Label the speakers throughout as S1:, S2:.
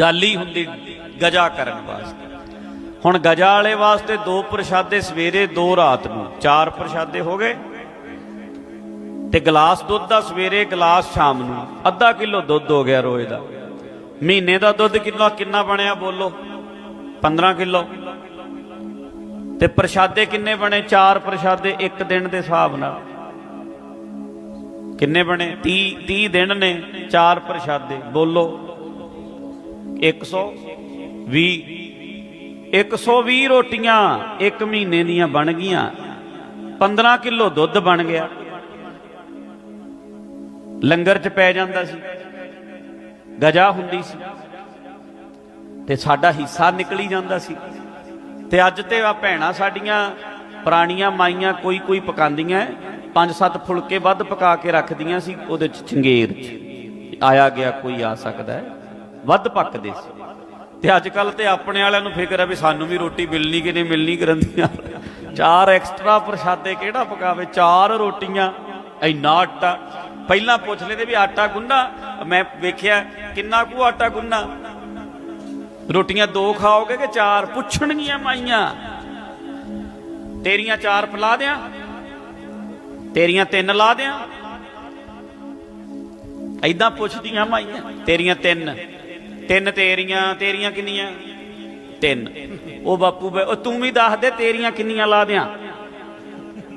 S1: ਡਾਲੀ ਹੁੰਦੀ ਗਜਾ ਕਰਨ ਵਾਸਤੇ। ਹੁਣ ਗਜਾ ਵਾਲੇ ਵਾਸਤੇ ਦੋ ਪ੍ਰਸ਼ਾਦੇ ਸਵੇਰੇ, ਦੋ ਰਾਤ ਨੂੰ। ਚਾਰ ਪ੍ਰਸ਼ਾਦੇ ਹੋ ਗਏ ਤੇ ਗਲਾਸ ਦੁੱਧ ਦਾ ਸਵੇਰੇ, ਗਲਾਸ ਸ਼ਾਮ ਨੂੰ। ਅੱਧਾ ਕਿਲੋ ਦੁੱਧ ਹੋ ਗਿਆ ਰੋਜ਼ ਦਾ। ਮਹੀਨੇ ਦਾ ਦੁੱਧ ਕਿੰਨਾ ਕਿੰਨਾ ਬਣਿਆ ਬੋਲੋ? 15 ਕਿਲੋ। ਤੇ ਪ੍ਰਸ਼ਾਦੇ ਕਿੰਨੇ ਬਣੇ? ਚਾਰ ਪ੍ਰਸ਼ਾਦੇ ਇੱਕ ਦਿਨ ਦੇ ਹਿਸਾਬ ਨਾਲ। ਕਿੰਨੇ ਬਣੇ? 30 30 ਦਿਨ ਨੇ ਚਾਰ ਪ੍ਰਸ਼ਾਦੇ। ਬੋਲੋ। 120 120 ਰੋਟੀਆਂ ਇੱਕ ਮਹੀਨੇ ਦੀਆਂ ਬਣ ਗਈਆਂ। 15 ਕਿਲੋ ਦੁੱਧ ਬਣ ਗਿਆ। ਲੰਗਰ ਚ ਪੈ ਜਾਂਦਾ ਸੀ। ਗਜਾ ਹੁੰਦੀ ਸੀ। ਤੇ ਸਾਡਾ ਹਿੱਸਾ ਨਿਕਲੀ ਜਾਂਦਾ ਸੀ। ਤੇ ਅੱਜ ਤੇ ਆ ਭੈਣਾਂ ਸਾਡੀਆਂ, ਪੁਰਾਣੀਆਂ ਮਾਈਆਂ ਕੋਈ ਕੋਈ ਪਕਾਉਂਦੀਆਂ। ਪੰਜ ਸੱਤ ਫੁਲਕੇ ਵੱਧ ਪਕਾ ਕੇ ਰੱਖਦੀਆਂ ਸੀ। ਉਹਦੇ ਚ ਚੰਗੇਰ ਚ। ਆਇਆ ਗਿਆ ਕੋਈ ਆ ਸਕਦਾ ਹੈ। ਵੱਧ ਪੱਕਦੇ ਸੀ। ਤੇ ਅੱਜ ਕੱਲ ਤੇ ਆਪਣੇ ਵਾਲਿਆਂ ਨੂੰ ਫਿਕਰ ਹੈ ਵੀ ਸਾਨੂੰ ਵੀ ਰੋਟੀ ਮਿਲਣੀ ਕਿ ਨਹੀਂ ਮਿਲਣੀ ਗਰੰਦੀਆਂ ਚਾਰ ਐਕਸਟਰਾ ਪ੍ਰਸ਼ਾਦੇ ਕਿਹੜਾ ਪਕਾਵੇ? ਚਾਰ ਰੋਟੀਆਂ, ਇੰਨਾ ਆਟਾ। ਪਹਿਲਾਂ ਪੁੱਛ ਲੈਂਦੇ ਵੀ ਆਟਾ ਗੁੰਨਾ ਮੈਂ ਵੇਖਿਆ, ਕਿੰਨਾ ਕੁ ਆਟਾ ਗੁੰਨਾ ਰੋਟੀਆਂ ਦੋ ਖਾਓਗੇ ਕਿ ਚਾਰ? ਪੁੱਛਣਗੀਆਂ ਮਾਈਆਂ। ਤੇਰੀਆਂ ਚਾਰ ਪਲਾ ਦਿਆਂ? ਤੇਰੀਆਂ ਤਿੰਨ ਲਾ ਦਿਆਂ? ਐਦਾਂ ਪੁੱਛਦੀਆਂ ਮਾਈਆਂ, ਤੇਰੀਆਂ ਤਿੰਨ। ਤਿੰਨ ਤੇਰੀਆਂ ਤੇਰੀਆਂ ਕਿੰਨੀਆਂ? ਤਿੰਨ। ਉਹ ਬਾਪੂ ਉਹ ਤੂੰ ਵੀ ਦੱਸ ਦੇ ਤੇਰੀਆਂ ਕਿੰਨੀਆਂ ਲਾ ਦਿਆਂ।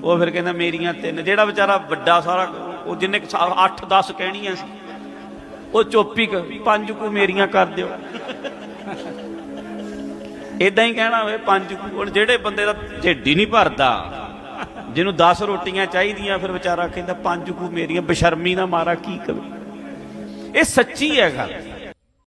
S1: ਉਹ ਫਿਰ ਕਹਿੰਦਾ ਮੇਰੀਆਂ ਤਿੰਨ। ਜਿਹੜਾ ਵਿਚਾਰਾ ਵੱਡਾ ਸਾਰਾ, ਉਹ ਜਿੰਨੇ 8 10 ਕਹਿਣੀਆਂ ਸੀ। ਉਹ ਚੋਪੀ ਪੰਜ ਕੁ ਮੇਰੀਆਂ ਕਰ ਦਿਓ। ਇਦਾਂ ਹੀ ਕਹਿਣਾ ਹੋਵੇ, ਪੰਜ ਕੁ। ਹੁਣ ਜਿਹੜੇ ਬੰਦੇ ਦਾ ਢਿੱਡ ਹੀ ਨਹੀਂ ਭਰਦਾ, ਜਿਹਨੂੰ 10 ਰੋਟੀਆਂ ਚਾਹੀਦੀਆਂ, ਫਿਰ ਵਿਚਾਰਾ ਕਹਿੰਦਾ ਪੰਜ ਕੁ ਮੇਰੀਆਂ। ਬਸ਼ਰਮੀ ਦਾ ਮਾਰਾ, ਕੀ ਕਰੇ ਇਹ ਸੱਚੀ ਹੈ ਗੱਲ